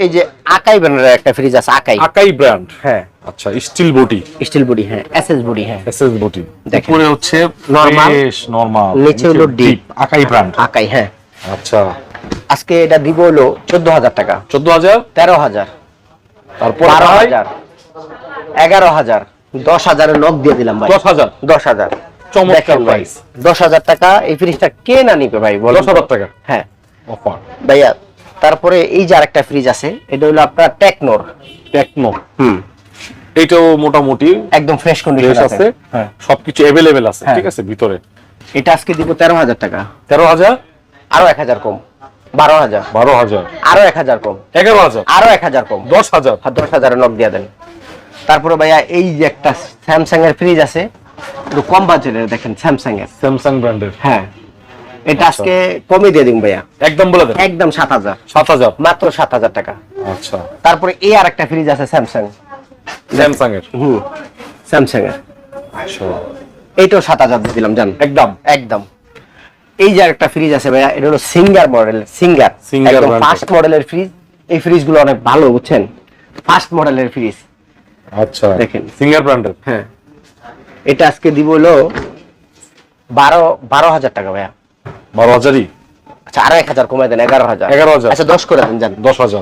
এই যে আকাই ব্র্যান্ডের একটা ফ্রিজ আছে আকাই। আকাই ব্র্যান্ড হ্যাঁ। আচ্ছা স্টিল বডি স্টিল বডি হ্যাঁ এসএস বডি হ্যাঁ। এসএস বডি উপরে হচ্ছে Normal, নরমাল নিচে হলো deep। আকাই ব্র্যান্ড আকাই হ্যাঁ। আচ্ছা। আজকে এটা দিব হলো চোদ্দ হাজার টাকা। চোদ্দ হাজার? তেরো হাজার। তারপর বারো ভাই, হাজার। এগারো হাজার। দশ হাজারের নখ দিয়ে দিলাম ভাই। দশ হাজার? দশ হাজার। চমৎকার। দশ হাজার টাকা এই ফ্রিজটা কে না নিবে ভাই দশ হাজার টাকা? হ্যাঁ। অফার। ভাইয়া তারপরে এই যে আরেকটা ফ্রিজ আছে এটা হলো আপনার টেকনোর টেকনো হুম। এটাও মোটামুটি একদম ফ্রেশ কন্ডিশন আছে। আছে হ্যাঁ। সবকিছু অ্যাভেলেবেল আছে হ্যাঁ। ঠিক আছে ভিতরে। এটা আজকে দিব তেরো হাজার টাকা। তেরো হাজার? আরও এক হাজার কম। বারো হাজার। বারো হাজার। আরও এক হাজার কম। এগারো হাজার? আরও এক হাজার কম। দশ হাজার? আর দশ হাজারের নক দিয়ে দেন। তারপরে ভাইয়া এই যে একটা স্যামসাং এর ফ্রিজ আছে একটু কম বাজেটের দেখেন স্যামসাং এর। স্যামসাং ব্র্যান্ডের হ্যাঁ। এটা আজকে কমে দিয়ে দিন ভাইয়া। একদম বলে দেন। একদম সাত হাজার। সাত হাজার? মাত্র সাত হাজার টাকা। আচ্ছা। তারপরে এই আর একটা ফ্রিজ আছে স্যামসাং স্যামসাং এর? হুম স্যামসাং এর। আচ্ছা। এইটাও সাত হাজার দিলাম জান। একদম। একদম। এই যে একটা ফ্রিজ আছে ভাইয়া এটা হলো সিঙ্গার মডেল সিঙ্গার একদম ফার্স্ট মডেলের ফ্রিজ এই ফ্রিজগুলো অনেক ভালো বুঝছেন? ফার্স্ট মডেলের ফ্রিজ আচ্ছা। দেখেন। সিঙ্গার ব্র্যান্ডের হ্যাঁ। এটা আজকে দিব হলো বারো বারো হাজার টাকা ভাইয়া। বারো হাজারই? আচ্ছা আরও এক হাজার কমাই দেন এগারো হাজার। এগারো হাজার। আচ্ছা দশ করে দেন জান দশ হাজার।